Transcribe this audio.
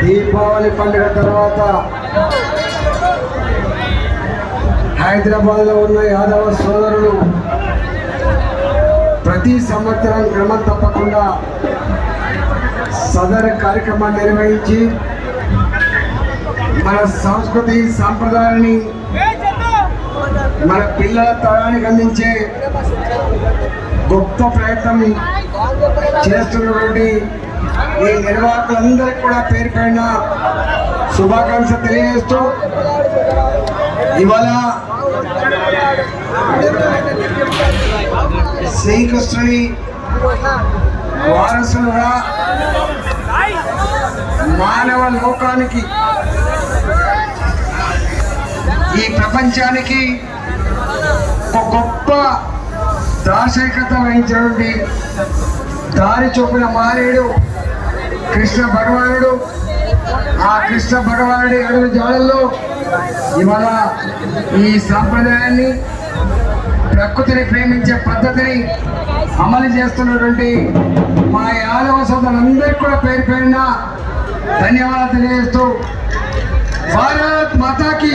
దీపావళి పండుగ తర్వాత హైదరాబాద్లో ఉన్న యాదవ సోదరులు ప్రతి సంవత్సరం క్రమం తప్పకుండా సదరు కార్యక్రమాన్ని నిర్వహించి మన సంస్కృతి సాంప్రదాయాన్ని మన పిల్లల తరానికి అందించే గొప్ప ప్రయత్నం చేస్తున్నటువంటి ఈ నిర్వాహకులందరికీ కూడా పేరు పైన శుభాకాంక్ష తెలియజేస్తూ ఇవాళ శ్రీకృష్ణుని వారసులుగా మానవ లోకానికి ఈ ప్రపంచానికి ఒక గొప్ప దార్శనికత వహించినటువంటి దారి చూపిన మారేడు కృష్ణ భగవానుడు. ఆ కృష్ణ భగవానుడి అడుగు జాలల్లో ఇవాళ ఈ సాంప్రదాయాన్ని ప్రకృతిని ప్రేమించే పద్ధతిని అమలు చేస్తున్నటువంటి మా యాదవ సోదరులందరికీ కూడా పేరు పేరున ధన్యవాదాలు తెలియజేస్తూ భారత్ మాతాకి.